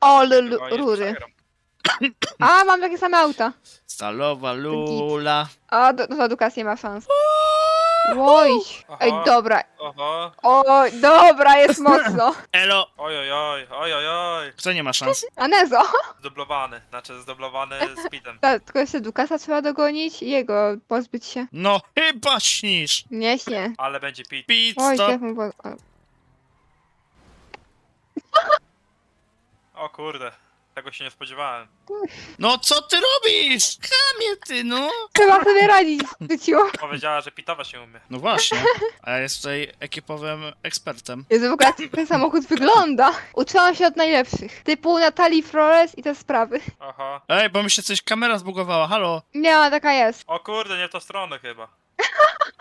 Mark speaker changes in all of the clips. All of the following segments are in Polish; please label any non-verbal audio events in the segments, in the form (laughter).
Speaker 1: Ale l-
Speaker 2: Chyba nie
Speaker 1: rury.
Speaker 2: przegram. (coughs)
Speaker 1: A, mam takie same auta.
Speaker 3: Stalowa lula.
Speaker 1: A, do, do Dukas nie ma szans. Oj, ej,
Speaker 2: Aha.
Speaker 1: dobra.
Speaker 2: Oho,
Speaker 1: Oj, dobra, jest (laughs) mocno.
Speaker 3: Elo!
Speaker 2: oj, oj, oj, oj, oj, oj.
Speaker 3: Kto nie ma szans?
Speaker 1: A Nezo.
Speaker 2: Zdoblowany, znaczy zdoblowany (laughs) speedem.
Speaker 1: Ta- Tylko jeszcze Dukasa trzeba dogonić i jego pozbyć się.
Speaker 3: No chyba śnisz!
Speaker 1: Nie, nie.
Speaker 2: Ale będzie pit.
Speaker 3: Pit
Speaker 1: Oj,
Speaker 3: stop!
Speaker 1: jak mu po... o.
Speaker 2: O kurde, tego się nie spodziewałem.
Speaker 3: No co ty robisz? Kamie ty, no!
Speaker 1: Trzeba sobie radzić w życiu.
Speaker 2: Powiedziała, że pitowa się umie.
Speaker 3: No właśnie. A ja jest tutaj ekipowym ekspertem.
Speaker 1: Jezu, w ogóle jak ten samochód wygląda. Uczyłam się od najlepszych. Typu Natalii Flores i te sprawy.
Speaker 2: Oho.
Speaker 3: Ej, bo mi się coś kamera zbugowała, halo!
Speaker 1: Nie, ona taka jest.
Speaker 2: O kurde, nie w tą stronę chyba.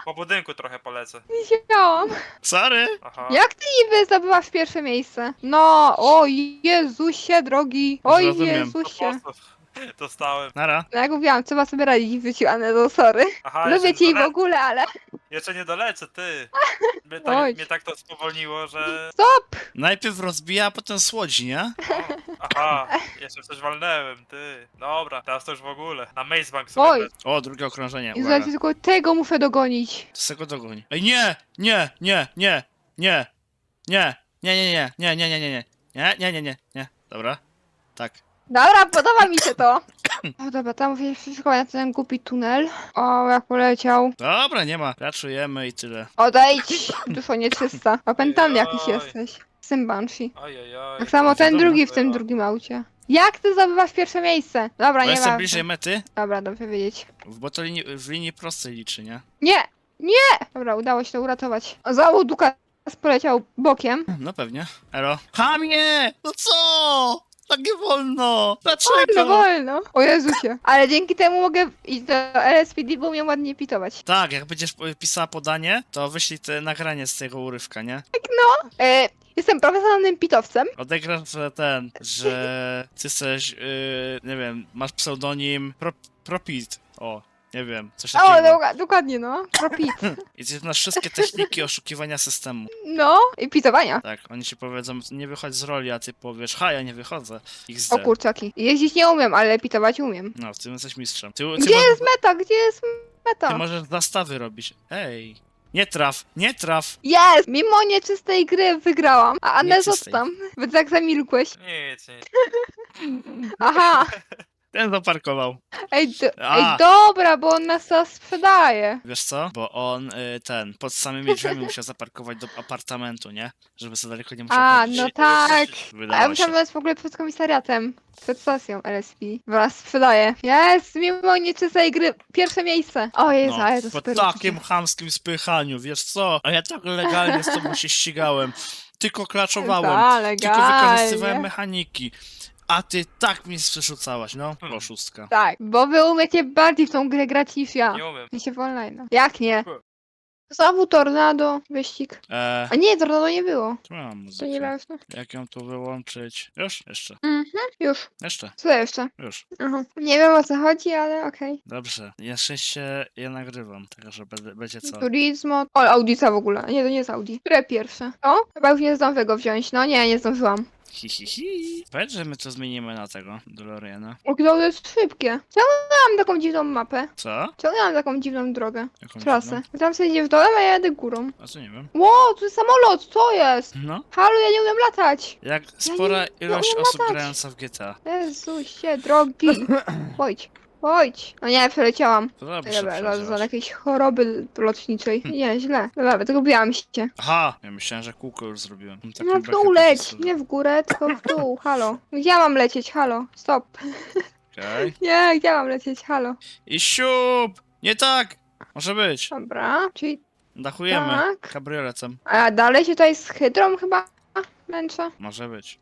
Speaker 2: Po budynku trochę polecę.
Speaker 1: Nie siedziałam.
Speaker 3: Sorry!
Speaker 2: Aha.
Speaker 1: Jak ty niby zdobyłaś pierwsze miejsce? No, o Jezusie drogi. Oj
Speaker 3: Rozumiem.
Speaker 1: Jezusie. (laughs)
Speaker 2: Dostałem.
Speaker 3: Nara.
Speaker 1: No jak mówiłam, trzeba sobie radzić w życiu, a nie to sorry.
Speaker 2: Aha,
Speaker 1: Lubię
Speaker 2: jeszcze
Speaker 1: cię
Speaker 2: nie
Speaker 1: w
Speaker 2: dole...
Speaker 1: ogóle, ale...
Speaker 2: Jeszcze nie dolecę, ty. (laughs) Mnie
Speaker 1: Oj.
Speaker 2: tak, mnie tak to spowolniło, że...
Speaker 1: Stop!
Speaker 3: Najpierw rozbija, a potem słodzi, nie?
Speaker 2: O, aha, jeszcze w coś walnęłem, ty. Dobra, teraz to już w ogóle. Na Maze Bank sobie
Speaker 1: Oj.
Speaker 3: O, drugie okrążenie.
Speaker 1: Jezu,
Speaker 3: Uwaga.
Speaker 1: tylko tego muszę dogonić.
Speaker 3: To se go dogoń. Ej, nie! Nie! Nie! Nie! Nie! Nie! Nie, nie, nie, nie, nie, nie, nie, nie, nie, nie, nie, nie, nie. Dobra. Tak.
Speaker 1: Dobra, podoba mi się to. (coughs) O dobra, tam mówię wszystko na ten głupi tunel. O, jak poleciał.
Speaker 3: Dobra, nie ma. Raczujemy i tyle.
Speaker 1: Odejdź, (coughs) duszo nieczysta. Opętany jakiś jesteś. Banshee.
Speaker 2: Oj, oj, oj.
Speaker 1: Tak samo ten drugi w tym drugim aucie. Jak ty zdobywasz pierwsze miejsce? Dobra,
Speaker 3: Bo
Speaker 1: nie
Speaker 3: jestem
Speaker 1: ma.
Speaker 3: bliżej mety,
Speaker 1: Dobra, dobrze wiedzieć.
Speaker 3: bo to linii, w linii prostej liczy, nie?
Speaker 1: Nie! Nie! Dobra, udało się to uratować. Załóg Dukas poleciał bokiem.
Speaker 3: No pewnie. Elo. Hamie! No co? Tak nie wolno!
Speaker 1: Wolno,
Speaker 3: Dlaczego?
Speaker 1: wolno. O Jezusie. Ale dzięki temu mogę iść do LSPD, bo umiem ładnie pitować.
Speaker 3: Tak, jak będziesz pisała podanie, to wyślij te nagranie z tego urywka, nie?
Speaker 1: E, jestem profesjonalnym pitowcem.
Speaker 3: Odegrasz, że ten, że ty jesteś, yy, nie wiem, masz pseudonim Pro, Propit. O, nie wiem, coś
Speaker 1: O,
Speaker 3: takiego.
Speaker 1: doka- dokładnie, no. Propit. (laughs)
Speaker 3: I ty znasz wszystkie techniki oszukiwania systemu.
Speaker 1: No, i pitowania.
Speaker 3: Tak, oni ci powiedzą, nie wychodź z roli, a ty powiesz, ha, ja nie wychodzę. XD.
Speaker 1: O kurczaki. Jeździć nie umiem, ale pitować umiem.
Speaker 3: No, ty jesteś mistrzem. Ty, ty,
Speaker 1: Gdzie
Speaker 3: mo-
Speaker 1: jest meta? Gdzie jest
Speaker 3: ty
Speaker 1: meta?
Speaker 3: możesz zastawy robić. Ej, nie traf, nie traf.
Speaker 1: Jest! Mimo nieczystej gry wygrałam. A
Speaker 3: Nieczystej.
Speaker 1: tam. Wy tak zamilkłeś.
Speaker 2: Nic, nic. (laughs)
Speaker 1: Aha. (laughs)
Speaker 3: Ten zaparkował.
Speaker 1: Ej, do,
Speaker 3: A.
Speaker 1: ej dobra, bo on nas to sprzedaje.
Speaker 3: Wiesz co? Bo on, y, ten, pod samymi drzwiami musiał zaparkować do apartamentu, nie? Żeby za daleko nie musiał
Speaker 1: A,
Speaker 3: chodzić.
Speaker 1: no tak. A ja
Speaker 3: Wydało się.
Speaker 1: musiałam być w ogóle przed komisariatem. Przed stacją LSP. Was sprzedaje. Jest! Mimo nieczystej gry. Pierwsze miejsce. O Jezu,
Speaker 3: No,
Speaker 1: ale to
Speaker 3: po
Speaker 1: super
Speaker 3: takim
Speaker 1: uczucie.
Speaker 3: chamskim spychaniu, wiesz co? A ja tak legalnie z tobą się ścigałem. Tylko klaczowałem. (laughs)
Speaker 1: Ta,
Speaker 3: Tylko
Speaker 1: legalnie.
Speaker 3: wykorzystywałem mechaniki. A ty tak mnie przerzucałaś, no?
Speaker 2: Hmm.
Speaker 3: Oszustka.
Speaker 1: Tak, bo wy umiecie bardziej w tą grę grać niż ja.
Speaker 2: Nie umiem.
Speaker 1: Mi się w online. Jak nie?
Speaker 2: Hmm.
Speaker 1: Znowu tornado, wyścig.
Speaker 3: Eee,
Speaker 1: A nie, tornado nie było.
Speaker 3: tu mam
Speaker 1: To
Speaker 3: muzykę.
Speaker 1: nieważne.
Speaker 3: Jak ją tu wyłączyć? Już? Jeszcze.
Speaker 1: Mhm, już.
Speaker 3: Jeszcze.
Speaker 1: Co jeszcze?
Speaker 3: Już.
Speaker 1: Aha. Nie wiem o co chodzi, ale okej.
Speaker 3: Dobrze. Na szczęście ja nagrywam, także będę- będzie co.
Speaker 1: Turismo. O, Audica w ogóle. Nie, to nie jest Audi. Które pierwsze? O, chyba już nie zdążę go wziąć. No nie, nie zdążyłam.
Speaker 3: Hi, hi, hi. Powiedz, że my to zmienimy na tego, DeLoreana.
Speaker 1: O, to jest szybkie. Czemu mam taką dziwną mapę?
Speaker 3: Co?
Speaker 1: Czemu ja mam taką dziwną drogę?
Speaker 3: Jaką
Speaker 1: Trasę. Tam sobie idziesz dołem, a ja jadę górą.
Speaker 3: A co nie wiem.
Speaker 1: Ło, tu jest samolot, co jest?
Speaker 3: No.
Speaker 1: Halo, ja nie umiem latać.
Speaker 3: Jak spora
Speaker 1: nie
Speaker 3: ilość
Speaker 1: umiem
Speaker 3: osób
Speaker 1: latać.
Speaker 3: grająca w GTA.
Speaker 1: Jezusie, drogi. (coughs) Chodź, chodź. No nie, przeleciałam.
Speaker 3: To dobrze
Speaker 1: Dobra, za, za
Speaker 3: przeżyłaś.
Speaker 1: jakiejś choroby lotniczej. (laughs) Nie, źle. Dobra, zgubiłam się.
Speaker 3: Aha! Ja myślałem, że kółko już zrobiłem. Mam taką
Speaker 1: No w dół leć, nie w górę, tylko w dół, (laughs) halo. Gdzie ja mam lecieć, halo? Stop. (laughs)
Speaker 3: Okej.
Speaker 1: Nie, gdzie ja mam lecieć, halo?
Speaker 3: I siup! Nie tak! Może być.
Speaker 1: Dobra, czyli
Speaker 3: Dachujemy.
Speaker 1: tak.
Speaker 3: Kabrioletem.
Speaker 1: A dalej się tutaj z hydrą chyba męczę.
Speaker 3: Może być.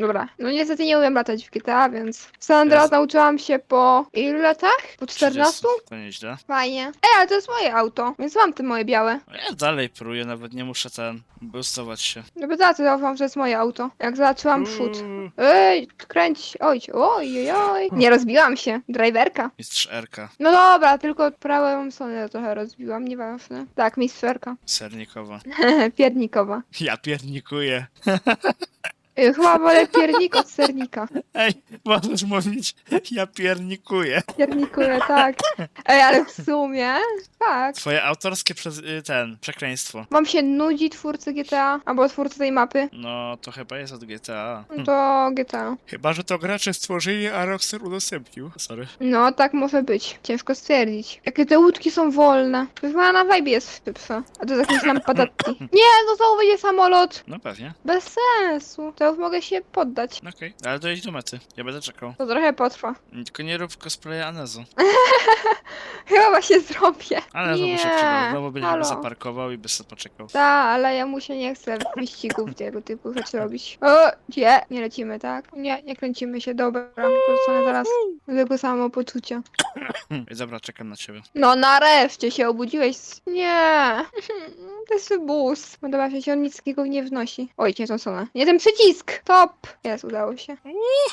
Speaker 1: Dobra, no niestety nie umiem latać w GTA, więc San Andreas
Speaker 3: Jest.
Speaker 1: nauczyłam się po ilu latach? Po 14?
Speaker 3: 30. To nieźle.
Speaker 1: Fajnie. Ej, ale to jest moje auto, więc mam te moje białe.
Speaker 3: A Ja dalej próję, nawet nie muszę ten... boostować się.
Speaker 1: No bo za to zaufam, że jest moje auto. Jak zobaczyłam przód.
Speaker 3: Uuu,
Speaker 1: Ej, kręć, oj, oj, oj, oj. Nie rozbiłam się, driverka.
Speaker 3: Mistrz Erka.
Speaker 1: No dobra, tylko prawą stronę trochę rozbiłam, nieważne. Tak, mistrz Erka.
Speaker 3: Sernikowa. (laughs)
Speaker 1: Piernikowa.
Speaker 3: Ja piernikuję. (laughs)
Speaker 1: Y, Chyba wolę piernik od sernika.
Speaker 3: Ej, możesz mówić, ja piernikuję.
Speaker 1: Piernikuję, tak. Ej, ale w sumie, tak.
Speaker 3: Twoje autorskie przez, y, ten, przekleństwo.
Speaker 1: Wam się nudzi twórcy GTA, albo twórcy tej mapy,
Speaker 3: No, to chyba jest od GTA.
Speaker 1: no
Speaker 3: Hm.
Speaker 1: to GTA.
Speaker 3: Chyba, że to gracze stworzyli, a Rockstar udostępnił. Sorry.
Speaker 1: No, tak może być. Ciężko stwierdzić. Jakie te łódki są wolne. To chyba na vibe jest szybsze. A to jest jakieś nam padatki. (laughs) Nie, no znowu będzie samolot.
Speaker 3: No pewnie.
Speaker 1: Bez sensu. To już mogę się poddać.
Speaker 3: Okej, ale dojedź do mety. Ja będę czekał.
Speaker 1: To trochę potrwa.
Speaker 3: Tylko nie rób cosplaya Anezu. (laughs)
Speaker 1: Chyba właśnie zrobię.
Speaker 3: By
Speaker 1: nie,
Speaker 3: się przydał. Znowu będzie
Speaker 1: halo.
Speaker 3: zaparkował i by sobie poczekał.
Speaker 1: Ta, ale ja mu się nie chcę wyścigów tego typu rzeczy robić. O, gdzie? Nie lecimy, tak? Nie, nie kręcimy się, dobra. Zaraz tego samopoczucia.
Speaker 3: Ej, (coughs) dobra, czekam na ciebie.
Speaker 1: No nareszcie się obudziłeś. Nie. (laughs) To jest bus. Podoba się, że on nic takiego nie wnosi. Oj, nie tą stronę. Nie ten przycisk. Top. Jest, udało się.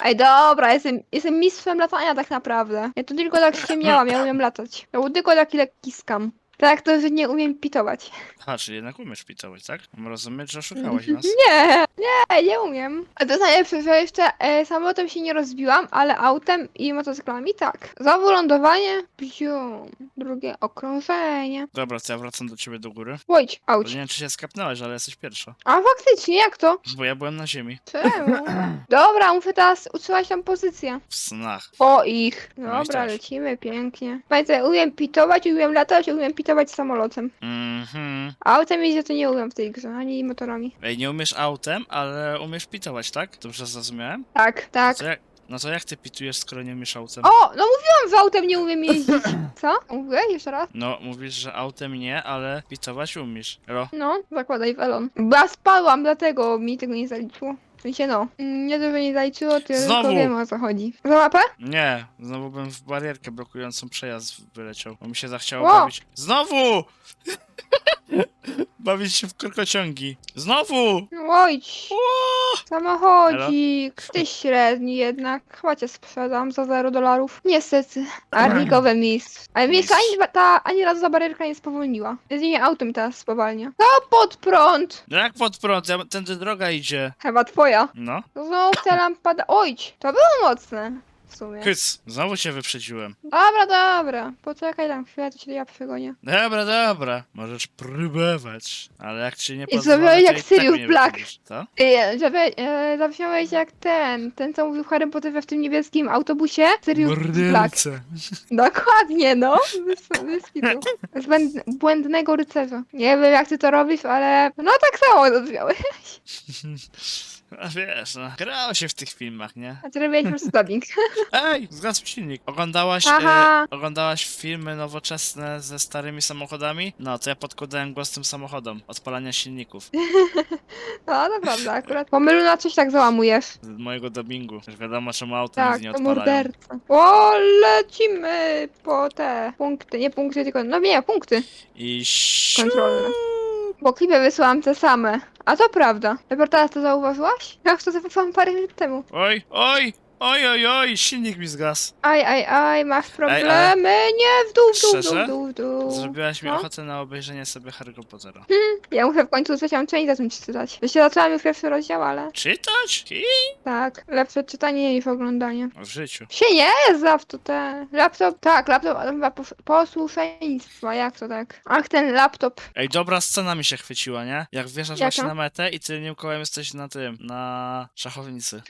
Speaker 1: Ej, dobra, jestem, jestem mistrzem latania tak naprawdę. Ja to tylko tak ściemniałam, ja umiem latać. Był tylko taki lekki skam. Tak, to, że nie umiem pitować.
Speaker 3: Aha, czyli jednak umiesz pitować, tak? Mam rozumieć, że oszukałeś (laughs) nas.
Speaker 1: Nie, nie, nie umiem. A to jest najlepsze, że jeszcze e, samolotem się nie rozbiłam, ale autem i motocyklami tak. Znowu lądowanie, bzium. Drugie okrążenie.
Speaker 3: Dobra, to ja wracam do ciebie do góry.
Speaker 1: Łojdź,
Speaker 3: Bo
Speaker 1: auć.
Speaker 3: nie wiem, czy się skapnąłeś, ale jesteś pierwsza.
Speaker 1: A faktycznie, jak to?
Speaker 3: Bo ja byłem na ziemi.
Speaker 1: Czemu? (clears throat) Dobra, muszę teraz utrzymać tam pozycję.
Speaker 3: W snach.
Speaker 1: Po ich.
Speaker 3: No i
Speaker 1: Dobra,
Speaker 3: też.
Speaker 1: lecimy, pięknie. Pamiętaj, umiem pitować, umiem latać, umiem pitować samolotem.
Speaker 3: Mhm.
Speaker 1: Autem jeździć to nie umiem w tej grze, ani motorami.
Speaker 3: Ej, nie umiesz autem, ale umiesz pitować, tak? Dobrze zrozumiałem?
Speaker 1: Tak, tak.
Speaker 3: Co jak, no to jak ty pitujesz, skoro nie umiesz autem?
Speaker 1: O, no mówiłam, że autem nie umiem jeździć. (clears throat) Co? Mówię? Jeszcze raz?
Speaker 3: No, mówisz, że autem nie, ale pitować umiesz. Elo?
Speaker 1: No, zakładaj welon. Bo ja spadłam, dlatego mi tego nie zaliczyło. W sensie no, nie to, że nie zaliczyło, tylko
Speaker 3: Znowu!
Speaker 1: wiem o co chodzi. Za mapę?
Speaker 3: Nie, znowu bym w barierkę blokującą przejazd wyleciał, bo mi się zachciało
Speaker 1: Ło!
Speaker 3: bawić. Znowu! (laughs) bawić się w krokociągi. Znowu! Ło!
Speaker 1: Samochodzik! Ty średni jednak. Chyba cię sprzedam za 0 dolarów. Niestety. Arnikowe mistrz. Ale miejsce ani, ta, ani razu za barierka nie spowolniła. Jedynie auto mi teraz spowalnia. To pod prąd!
Speaker 3: No jak pod prąd? Ja, tędy droga idzie.
Speaker 1: Chyba twoja.
Speaker 3: No.
Speaker 1: To Znowu ta lampada. Ojdź! To było mocne. W sumie.
Speaker 3: Hyc, znowu cię wyprzedziłem.
Speaker 1: Dobra, dobra. Poczekaj tam chwilę, to cię ja przegonię.
Speaker 3: Dobra, dobra, możesz próbować, ale jak ci nie
Speaker 1: I
Speaker 3: pozwolę,
Speaker 1: zrobiłeś
Speaker 3: to
Speaker 1: jak
Speaker 3: i tak
Speaker 1: Sirius
Speaker 3: mnie
Speaker 1: Black.
Speaker 3: wyprzedzisz. Co?
Speaker 1: Ej, żeby, e, zabrzmiałeś jak ten, ten co mówił Harry Potterze w tym niebieskim autobusie. Sirius Black.
Speaker 3: Morderca.
Speaker 1: Dokładnie, no. Wys-. Z błęd- błędnego rycerza. Nie wiem jak ty to robisz, ale no tak samo zabrzmiałeś. (laughs) (laughs)
Speaker 3: A wiesz, no, grało się w tych filmach, nie?
Speaker 1: A ty robiłeś po prostu dubbing.
Speaker 3: Ej, zgasł silnik. Oglądałaś,
Speaker 1: Aha.
Speaker 3: e, oglądałaś filmy nowoczesne ze starymi samochodami? No, to ja podkładałem głos tym samochodom. Odpalania silników. (laughs)
Speaker 1: No, to prawda, akurat. Pomylu na coś tak załamujesz.
Speaker 3: Z mojego dubbingu. Już wiadomo, czemu auto nic
Speaker 1: Tak,
Speaker 3: nie
Speaker 1: to
Speaker 3: odpalają.
Speaker 1: morderca. O, lecimy po te punkty. Nie punkty, tylko, no nie, punkty
Speaker 3: I siu-
Speaker 1: kontrolne. Bo klipy wysłałam te same. A to prawda. Dopiero teraz to zauważyłaś? Ja już to wysłałam parę minut temu.
Speaker 3: Oj, oj, oj, oj, oj, silnik mi zgasł.
Speaker 1: Aj, aj, aj, masz problemy.
Speaker 3: ale-
Speaker 1: Nie, w dół, w dół, w dół,
Speaker 3: Szczerze?
Speaker 1: w dół, w dół.
Speaker 3: Zrobiłaś mi
Speaker 1: No.
Speaker 3: ochotę na obejrzenie sobie Harry'ego Pottera.
Speaker 1: Ja muszę w końcu trzecią część zacząć czytać. Jeszcze zaczęłam już pierwszy rozdział, ale
Speaker 3: Czytać? I?
Speaker 1: tak, lepsze czytanie niż oglądanie.
Speaker 3: W życiu.
Speaker 1: Się nie zaw to te. Laptop, tak, laptop chyba pos- posłuszeństwa, jak to tak? Ach, ten laptop.
Speaker 3: Ej, dobra scena mi się chwyciła, nie? Jak wjeżdżasz właśnie na metę i ty nim kołem jesteś na tym, na szachownicy.